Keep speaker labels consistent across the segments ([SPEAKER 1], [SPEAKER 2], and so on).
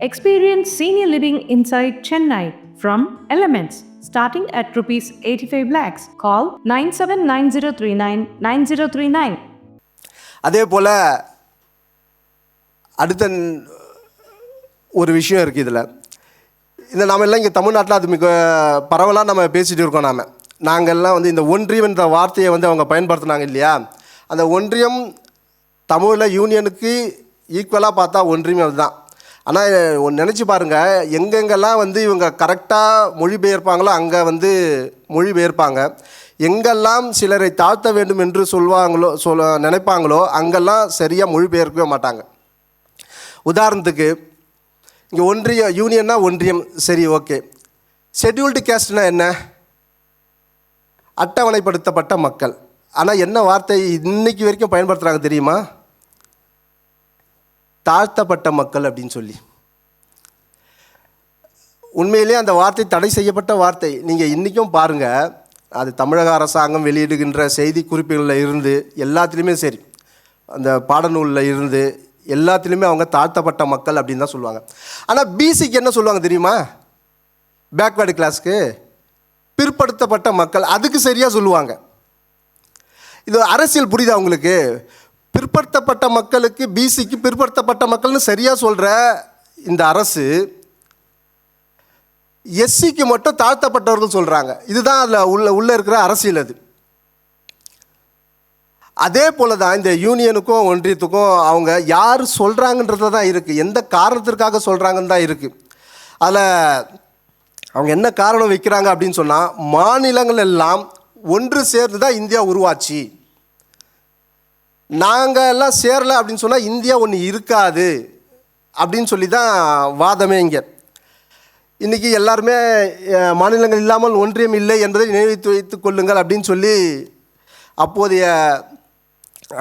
[SPEAKER 1] Experience senior living inside Chennai from Elements starting at rupees 85 lakhs. Call 979039 9039.
[SPEAKER 2] அதே போல் அடுத்த ஒரு விஷயம் இருக்குது இதில் இந்த நாம எல்லாம் இங்கே தமிழ்நாட்டில் அது மிக பரவலாக நம்ம பேசிகிட்டு இருக்கோம் நாம் நாங்கள்லாம் வந்து இந்த ஒன்றியம் என்ற வார்த்தையை வந்து அவங்க பயன்படுத்தினாங்க இல்லையா அந்த ஒன்றியம் தமிழில் யூனியனுக்கு ஈக்குவலாக பார்த்தா ஒன்றியம் அதுதான் ஆனால் நினச்சி பாருங்கள் எங்கெங்கெல்லாம் வந்து இவங்க கரெக்டாக மொழிபெயர்ப்பாங்களோ அங்கே வந்து மொழிபெயர்ப்பாங்க. எங்கெல்லாம் சிலரை தாழ்த்த வேண்டும் என்று சொல்வாங்களோ சொல்ல நினைப்பாங்களோ அங்கெல்லாம் சரியாக மொழிபெயர்க்கவே மாட்டாங்க. உதாரணத்துக்கு இங்கே ஒன்றிய யூனியன்னா ஒன்றியம். சரி ஓகே ஷெட்யூல்டு கேஸ்ட்னா என்ன? அட்டவணைப்படுத்தப்பட்ட மக்கள். ஆனால் என்ன வார்த்தை இன்றைக்கி வரைக்கும் பயன்படுத்துகிறாங்க தெரியுமா? தாழ்த்தப்பட்ட மக்கள் அப்படின்னு சொல்லி. உண்மையிலே அந்த வார்த்தை தடை செய்யப்பட்ட வார்த்தை. நீங்கள் இன்றைக்கும் பாருங்கள் அது தமிழக அரசாங்கம் வெளியிடுகின்ற செய்தி குறிப்புகளில் இருந்து எல்லாத்துலேயுமே சரி. அந்த பாடநூலில் இருந்து எல்லாத்துலேயுமே அவங்க தாழ்த்தப்பட்ட மக்கள் அப்படின்னு தான் சொல்லுவாங்க. ஆனால் பிசிக்கு என்ன சொல்லுவாங்க தெரியுமா? பேக்வேர்டு கிளாஸ்க்கு பிற்படுத்தப்பட்ட மக்கள். அதுக்கு சரியாக சொல்லுவாங்க. இது அரசியல் புரியுதா உங்களுக்கு? பிற்படுத்தப்பட்ட மக்களுக்கு பிசிக்கு பிற்படுத்தப்பட்ட மக்கள்னு சரியாக சொல்கிற இந்த அரசு எஸ்சிக்கு மட்டும் தாழ்த்தப்பட்டவர்கள் சொல்கிறாங்க இதுதான் அதில் உள்ள உள்ளே இருக்கிற அரசியல் அது. அதே போல தான் இந்த யூனியனுக்கும் ஒன்றியத்துக்கும் அவங்க யார் சொல்கிறாங்கன்றது தான் இருக்குது எந்த காரணத்திற்காக சொல்கிறாங்கன்னு தான் இருக்குது அதில் அவங்க என்ன காரணம் வைக்கிறாங்க அப்படின்னு சொன்னால் மாநிலங்கள் எல்லாம் ஒன்று சேர்ந்து தான் இந்தியா உருவாச்சு. நாங்கள் எல்லாம் சேரலை அப்படின்னு சொன்னால் இந்தியா ஒன்று இருக்காது அப்படின்னு சொல்லி தான் வாதமே இங்கே. இன்றைக்கி எல்லாருமே மாநிலங்கள் இல்லாமல் ஒன்றியம் இல்லை என்பதை நினைவித்து வைத்துக் கொள்ளுங்கள் அப்படின்னு சொல்லி அப்போதைய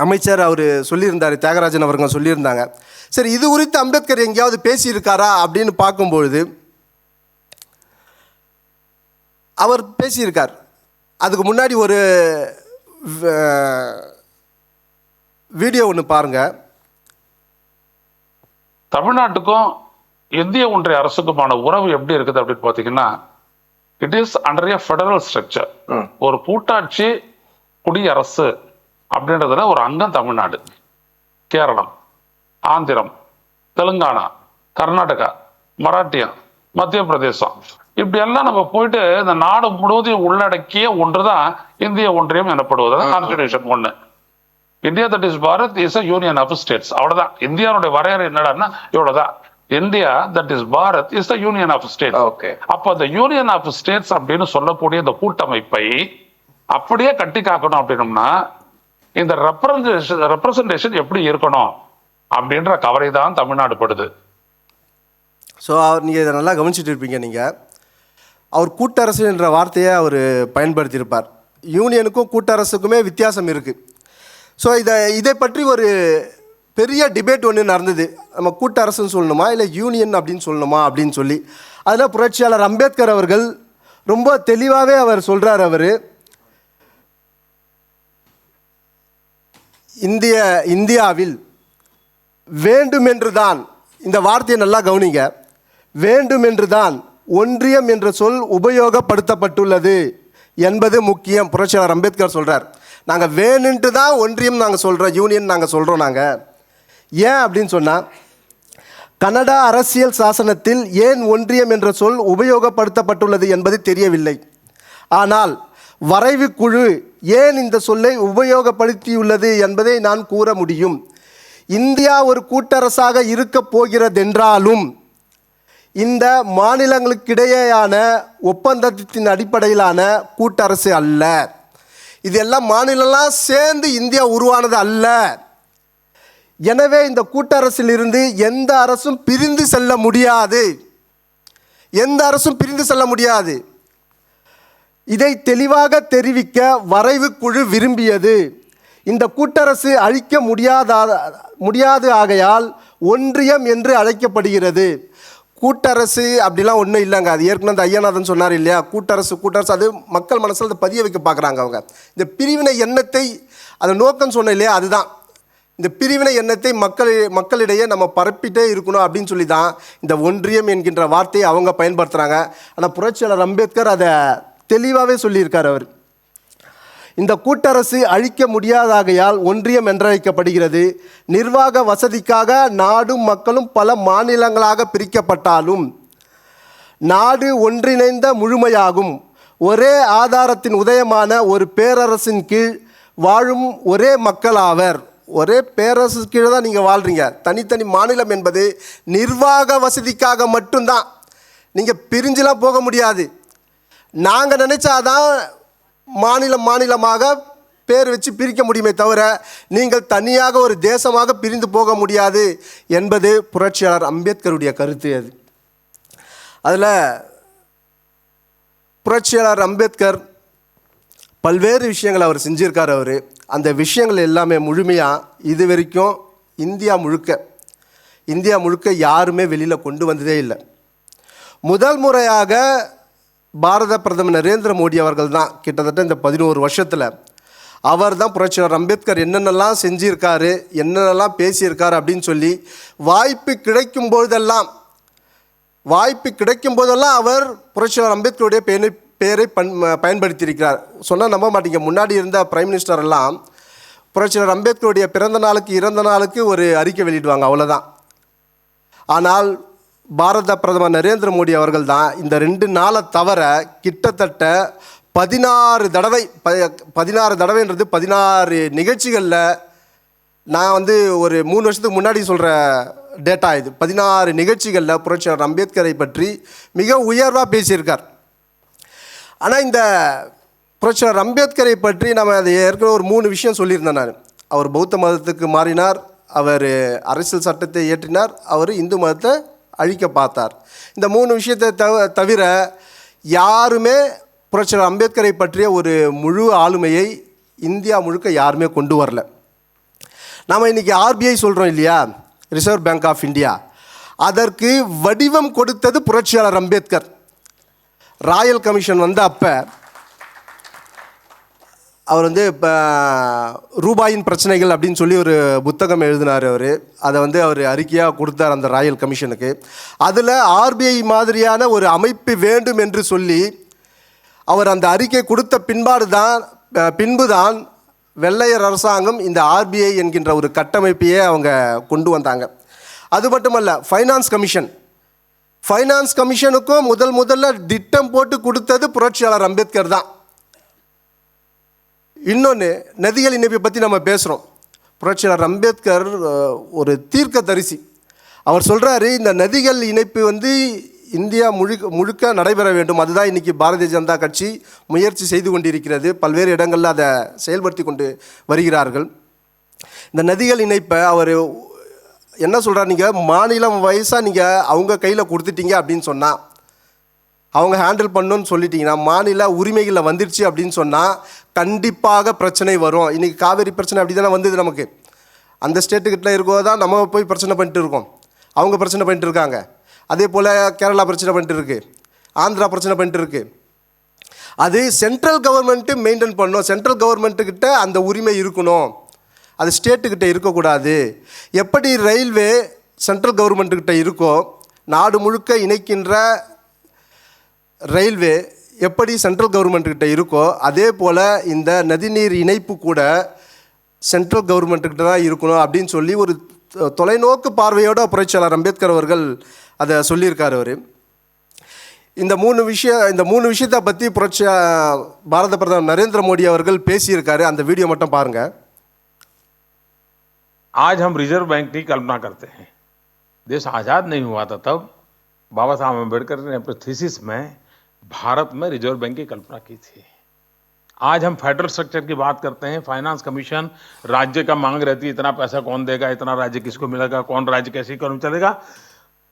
[SPEAKER 2] அமைச்சர் அவர் சொல்லியிருந்தார் தியாகராஜன் அவர்கள் சொல்லியிருந்தாங்க. சரி இது குறித்து அம்பேத்கர் எங்கேயாவது பேசியிருக்காரா அப்படின்னு பார்க்கும்பொழுது அவர் பேசியிருக்கார். அதுக்கு முன்னாடி ஒரு வீடியோ ஒன்று பாருங்கள்
[SPEAKER 3] தமிழ்நாட்டுக்கும் இந்திய ஒன்றிய அரசுக்குமான உறவு எப்படி இருக்குது அப்படின்னு பாத்தீங்கன்னா it is under a federal structure ஒரு கூட்டாட்சி குடியரசு அப்படின்றதுல ஒரு அங்கம் தமிழ்நாடு. கேரளம் ஆந்திரம் தெலுங்கானா கர்நாடகா மராட்டியம் மத்திய பிரதேசம் இப்படி எல்லாம் நம்ம போயிட்டு இந்த நாடு முழுவதையும் உள்ளடக்கிய ஒன்றுதான் இந்திய ஒன்றியம் எனப்படுவது கான்ஸ்டிடியூஷன் ஒண்ணு. India that is Bharat is a union of states அவ்வளவுதான். இந்தியாவுடைய வரையறை என்னடான்னா இவ்வளவுதான். India that is Bharat is the union of states
[SPEAKER 4] Okay.
[SPEAKER 3] அப்ப அந்த யூனியன் ஆஃப் ஸ்டேட்ஸ் அப்படின்னு சொல்லக்கூடிய இந்த கூட்டமைப்பை அப்படியே கட்டி காக்கணும் அப்படின்னம்னா இந்த ரெப்ரசன்டேஷன் ரெப்ரசன்டேஷன் எப்படி இருக்கணும் அப்படின்ற கவலை தான் தமிழ்நாடு படுது.
[SPEAKER 2] ஸோ அவர் நீங்கள் இதை நல்லா கவனிச்சிட்டு இருப்பீங்க நீங்கள் அவர் கூட்டரசு என்ற வார்த்தையை அவர் பயன்படுத்தியிருப்பார். யூனியனுக்கும் கூட்டரசுக்குமே வித்தியாசம் இருக்குது ஸோ இதை இதை பற்றி ஒரு பெரிய டிபேட் ஒன்று நடந்தது. நம்ம கூட்டரசுன்னு சொல்லணுமா? இல்லை யூனியன் அப்படின்னு சொல்லணுமா? அப்படின்னு சொல்லி. அதில் புரட்சியாளர் அம்பேத்கர் அவர்கள் ரொம்ப தெளிவாகவே அவர் சொல்கிறார் அவர். இந்திய இந்தியாவில் வேண்டுமென்று தான் இந்த வார்த்தையை நல்லா கவனிங்க. வேண்டுமென்றுதான் ஒன்றியம் என்ற சொல் உபயோகப்படுத்தப்பட்டுள்ளது என்பது முக்கியம் புரட்சியாளர் அம்பேத்கர் சொல்கிறார் நாங்கள் வேணுன்ட்டு தான் ஒன்றியம் நாங்கள் சொல்கிறோம் யூனியன் நாங்கள் சொல்கிறோம் நாங்கள் ஏன் அப்படின்னு சொன்னால் கனடா அரசியல் சாசனத்தில் ஏன் ஒன்றியம் என்ற சொல் உபயோகப்படுத்தப்பட்டுள்ளது என்பது தெரியவில்லை. ஆனால் வரைவு குழு ஏன் இந்த சொல்லை உபயோகப்படுத்தியுள்ளது என்பதை நான் கூற முடியும். இந்தியா ஒரு கூட்டரசாக இருக்கப் போகிறதென்றாலும் இந்த மாநிலங்களுக்கிடையேயான ஒப்பந்தத்தின் அடிப்படையிலான கூட்டரசு அல்ல. இதெல்லாம் மாநிலம்லாம் சேர்ந்து இந்தியா உருவானது அல்ல. எனவே இந்த கூட்டரசிலிருந்து எந்த அரசும் பிரிந்து செல்ல முடியாது. எந்த அரசும் பிரிந்து செல்ல முடியாது. இதை தெளிவாக தெரிவிக்க வரைவு குழு விரும்பியது. இந்த கூட்டரசு அழிக்க முடியாத முடியாது ஆகையால் ஒன்றியம் என்று அழைக்கப்படுகிறது. கூட்டரசு அப்படிலாம் ஒன்றும் இல்லைங்க. அது ஏற்கனவே அந்த ஐயநாதன் சொன்னார் இல்லையா? கூட்டரசு கூட்டரசு அது மக்கள் மனசில் அதை பதிய வைக்க பார்க்குறாங்க அவங்க. இந்த பிரிவினை எண்ணத்தை அதை நோக்கம் சொன்ன இல்லையா? அதுதான். இந்த பிரிவினை எண்ணத்தை மக்கள் மக்களிடையே நம்ம பரப்பிட்டே இருக்கணும் அப்படின்னு சொல்லி தான் இந்த ஒன்றியம் என்கின்ற வார்த்தையை அவங்க பயன்படுத்துகிறாங்க ஆனால் புரட்சியாளர் அம்பேத்கர் அதை தெளிவாகவே சொல்லியிருக்கார் அவர். இந்த கூட்டரசு அழிக்க முடியாதாகையால் ஒன்றியம் என்றழைக்கப்படுகிறது. நிர்வாக வசதிக்காக நாடும் மக்களும் பல மாநிலங்களாக பிரிக்கப்பட்டாலும் நாடு ஒன்றிணைந்த முழுமையாகும். ஒரே ஆதாரத்தின் உதயமான ஒரு பேரரசின் கீழ் வாழும் ஒரே மக்களாவர். ஒரே பேரரசு கீழே தான் நீங்கள் வாழ்கிறீங்க தனித்தனி மாநிலம் என்பது நிர்வாக வசதிக்காக மட்டும்தான். நீங்கள் பிரிஞ்சுலாம் போக முடியாது. நாங்கள் நினைச்சாதான் மாநிலம் மாநிலமாக பேர் வச்சு பிரிக்க முடியுமே தவிர நீங்கள் தனியாக ஒரு தேசமாக பிரிந்து போக முடியாது என்பது புரட்சியாளர் அம்பேத்கருடைய கருத்து அது. அதில் புரட்சியாளர் அம்பேத்கர் பல்வேறு விஷயங்கள் அவர் செஞ்சிருக்கார் அவர். அந்த விஷயங்கள் எல்லாமே முழுமையாக இது வரைக்கும் இந்தியா முழுக்க இந்தியா முழுக்க யாருமே வெளியில் கொண்டு வந்ததே இல்லை. முதல் முறையாக பாரத பிரதமர் நரேந்திர மோடி அவர்கள் தான் கிட்டத்தட்ட இந்த பதினோரு வருஷத்தில். அவர் தான் புரட்சியாளர் அம்பேத்கர் என்னென்னலாம் செஞ்சிருக்காரு என்னென்னலாம் பேசியிருக்காரு அப்படின்னு சொல்லி வாய்ப்பு கிடைக்கும் பொழுதெல்லாம் வாய்ப்பு கிடைக்கும் போதெல்லாம் அவர் புரட்சியாளர் அம்பேத்கருடைய பெயரை பெயரை பன் பயன்படுத்தியிருக்கிறார். சொன்னால் நம்ப மாட்டீங்க. முன்னாடி இருந்த பிரைம் மினிஸ்டர் எல்லாம் புரட்சியாளர் அம்பேத்கருடைய பிறந்த நாளுக்கு இறந்த நாளுக்கு ஒரு அறிக்கை வெளியிடுவாங்க அவ்வளோதான் ஆனால் பாரத பிரதமர் நரேந்திர மோடி அவர்கள் தான் இந்த ரெண்டு நாளை தவிர கிட்டத்தட்ட பதினாறு தடவை ப பதினாறு தடவைன்றது பதினாறு நிகழ்ச்சிகளில் நான் வந்து ஒரு மூணு வருஷத்துக்கு முன்னாடி சொல்கிற டேட்டா இது. பதினாறு நிகழ்ச்சிகளில் புரட்சியாளர் அம்பேத்கரை பற்றி மிக உயர்வாக பேசியிருக்கார். ஆனால் இந்த புரட்சியாளர் அம்பேத்கரை பற்றி நம்ம அதை ஏற்கனவே ஒரு மூணு விஷயம் சொல்லியிருந்தேன் நான். அவர் பௌத்த மதத்துக்கு மாறினார் அவர் அரசியல் சட்டத்தை இயற்றினார் அவர் இந்து மதத்தை அழிக்க பார்த்தார் இந்த மூணு விஷயத்தை தவ தவிர யாருமே புரட்சியாளர் அம்பேத்கரை பற்றிய ஒரு முழு ஆளுமையை இந்தியா முழுக்க யாருமே கொண்டு வரல. நாம் இன்றைக்கி ஆர்பிஐ சொல்கிறோம் இல்லையா? ரிசர்வ் பேங்க் ஆஃப் இந்தியா அதற்கு வடிவம் கொடுத்தது புரட்சியாளர் அம்பேத்கர். ராயல் கமிஷன் வந்த அப்போ அவர் வந்து இப்போ ரூபாயின் பிரச்சனைகள் அப்படின்னு சொல்லி ஒரு புத்தகம் எழுதினார் அவர். அதை வந்து அவர் அறிக்கையாக கொடுத்தார் அந்த ராயல் கமிஷனுக்கு அதில் ஆர்பிஐ மாதிரியான ஒரு அமைப்பு வேண்டும் என்று சொல்லி அவர் அந்த அறிக்கை கொடுத்த பின்பாடு தான் பின்பு தான் வெள்ளையர் அரசாங்கம் இந்த ஆர்பிஐ என்கின்ற ஒரு கட்டமைப்பையே அவங்க கொண்டு வந்தாங்க. அது மட்டுமல்ல ஃபைனான்ஸ் கமிஷன் ஃபைனான்ஸ் கமிஷனுக்கும் முதல் முதல்ல திட்டம் போட்டு கொடுத்தது புரட்சியாளர் அம்பேத்கர் தான். இன்னொன்று நதிகள் இணைப்பை பற்றி நம்ம பேசுகிறோம் புரட்சியாளர் அம்பேத்கர் ஒரு தீர்க்க தரிசி அவர் சொல்கிறாரு இந்த நதிகள் இணைப்பு வந்து இந்தியா முழுக்க முழுக்க நடைபெற வேண்டும். அதுதான் இன்றைக்கி பாரதிய ஜனதா கட்சி முயற்சி செய்து கொண்டிருக்கிறது. பல்வேறு இடங்களில் அதை செயல்படுத்தி கொண்டு வருகிறார்கள். இந்த நதிகள் இணைப்பை அவர் என்ன சொல்கிறார் நீங்கள் மாநிலம் வயசாக நீங்கள் அவங்க கையில் கொடுத்துட்டீங்க அப்படின்னு சொன்னால் அவங்க ஹேண்டில் பண்ணணும்னு சொல்லிட்டீங்கன்னா மாநில உரிமைகளில் வந்துடுச்சு அப்படின்னு சொன்னால் கண்டிப்பாக பிரச்சனை வரும். இன்றைக்கி காவேரி பிரச்சனை அப்படி தானே வந்தது நமக்கு. அந்த ஸ்டேட்டுக்கிட்ட இருக்கோ தான் நம்ம போய் பிரச்சனை பண்ணிட்டு இருக்கோம். அவங்க பிரச்சனை பண்ணிட்டு இருக்காங்க. அதே போல் கேரளா பிரச்சனை பண்ணிட்டு இருக்கு. ஆந்திரா பிரச்சனை பண்ணிட்டு இருக்கு. அது சென்ட்ரல் கவர்மெண்ட்டு மெயின்டைன் பண்ணணும் சென்ட்ரல் கவர்மெண்ட்டுக்கிட்ட அந்த உரிமை இருக்கணும். அது ஸ்டேட்டுக்கிட்ட இருக்கக்கூடாது. எப்படி ரயில்வே சென்ட்ரல் கவர்மெண்ட்டுக்கிட்ட இருக்கோ நாடு முழுக்க இணைக்கின்ற ரயில்வே எப்படி சென்ட்ரல் கவர்மெண்ட்டுக்கிட்ட இருக்கோ அதே போல் இந்த நதிநீர் இணைப்பு கூட சென்ட்ரல் கவர்மெண்ட்டுக்கிட்ட தான் இருக்கணும் அப்படின்னு சொல்லி ஒரு தொ- தொலைநோக்கு பார்வையோட புரட்சியாளர் அம்பேத்கர் அவர்கள் அதை சொல்லியிருக்கார் அவர் இந்த மூணு விஷயம் இந்த மூணு விஷயத்தை பற்றி புரட்சி பாரத பிரதமர் நரேந்திர மோடி அவர்கள் பேசியிருக்காரு அந்த வீடியோ மட்டும் பாருங்கள்
[SPEAKER 4] आज हम रिजर्व बैंक की कल्पना करते हैं देश आजाद नहीं हुआ था तब बाबा साहब अम्बेडकर ने अपने थीसिस में भारत में रिज़र्व बैंक की कल्पना की थी। आज हम फेडरल स्ट्रक्चर की बात करते हैं। फाइनेंस कमीशन राज्य का मांग रहती है, इतना पैसा कौन देगा, इतना राज्य किसको मिलेगा, कौन राज्य कैसे इकोनॉमी चलेगा।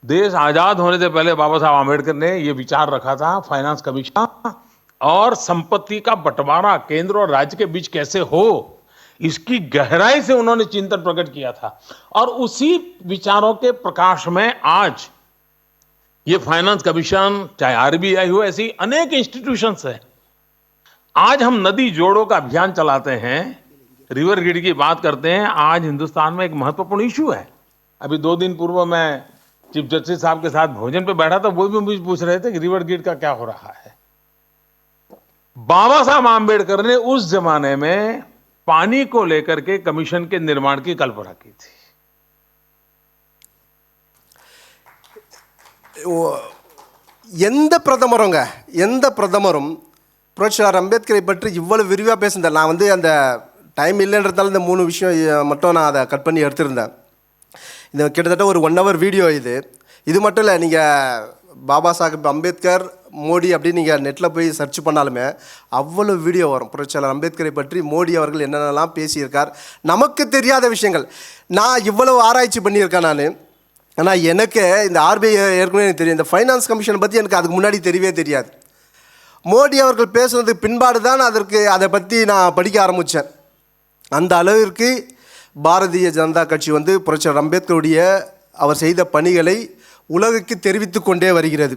[SPEAKER 4] देश आज़ाद होने से पहले बाबा साहब आम्बेडकर ने ये विचार रखा था, फाइनेंस कमीशन और संपत्ति का बंटवारा केंद्र और राज्य के बीच कैसे हो, इसकी गहराई से उन्होंने चिंतन प्रकट किया था। और उसी विचारों के प्रकाश में आज ये फाइनेंस कमीशन चाहे आरबीआई हो, ऐसी अनेक इंस्टीट्यूशंस हैं। आज हम नदी जोड़ो का अभियान चलाते हैं रिवर ग्रिड की बात करते हैं, आज हिंदुस्तान में एक महत्वपूर्ण इशू है। अभी दो दिन पूर्व मैं चीफ जस्टिस साहब के साथ भोजन पे बैठा था, वो भी मुझे पूछ रहे थे कि रिवर ग्रिड का क्या हो रहा है। बाबा साहब आम्बेडकर ने उस जमाने में पानी को लेकर के कमीशन के निर्माण की कल्पना की थी।
[SPEAKER 2] எந்த பிரதமருங்க எந்த பிரதமரும் புரட்சியாளர் அம்பேத்கரை பற்றி இவ்வளவு விரிவாக பேசுனேன் நான் வந்து அந்த டைம் இல்லைன்றதால இந்த மூணு விஷயம் மட்டும் நான் அதை கட் பண்ணி எடுத்திருந்தேன். இந்த கிட்டத்தட்ட ஒரு ஒன் ஹவர் வீடியோ இது. இது மட்டும் இல்லை நீங்கள் பாபா சாஹிப் அம்பேத்கர் மோடி அப்படின்னு நீங்கள் நெட்டில் போய் சர்ச் பண்ணாலுமே அவ்வளோ வீடியோ வரும். புரட்சியாளர் அம்பேத்கரை பற்றி மோடி அவர்கள் என்னென்னலாம் பேசியிருக்கார். நமக்கு தெரியாத விஷயங்கள். நான் இவ்வளவு ஆராய்ச்சி பண்ணியிருக்கேன் நான். ஆனால் எனக்கு இந்த ஆர்பிஐ ஏற்கனவே எனக்கு தெரியும். இந்த ஃபைனான்ஸ் கமிஷனை பற்றி எனக்கு அதுக்கு முன்னாடி தெரியவே தெரியாது. மோடி அவர்கள் பேசுனதுக்கு பின்பாடு தான் அதற்கு அதை பற்றி நான் படிக்க ஆரம்பித்தேன் அந்த அளவிற்கு பாரதிய ஜனதா கட்சி வந்து புரட்சர் அம்பேத்கருடைய அவர் செய்த பணிகளை உலகுக்கு தெரிவித்து கொண்டே வருகிறது.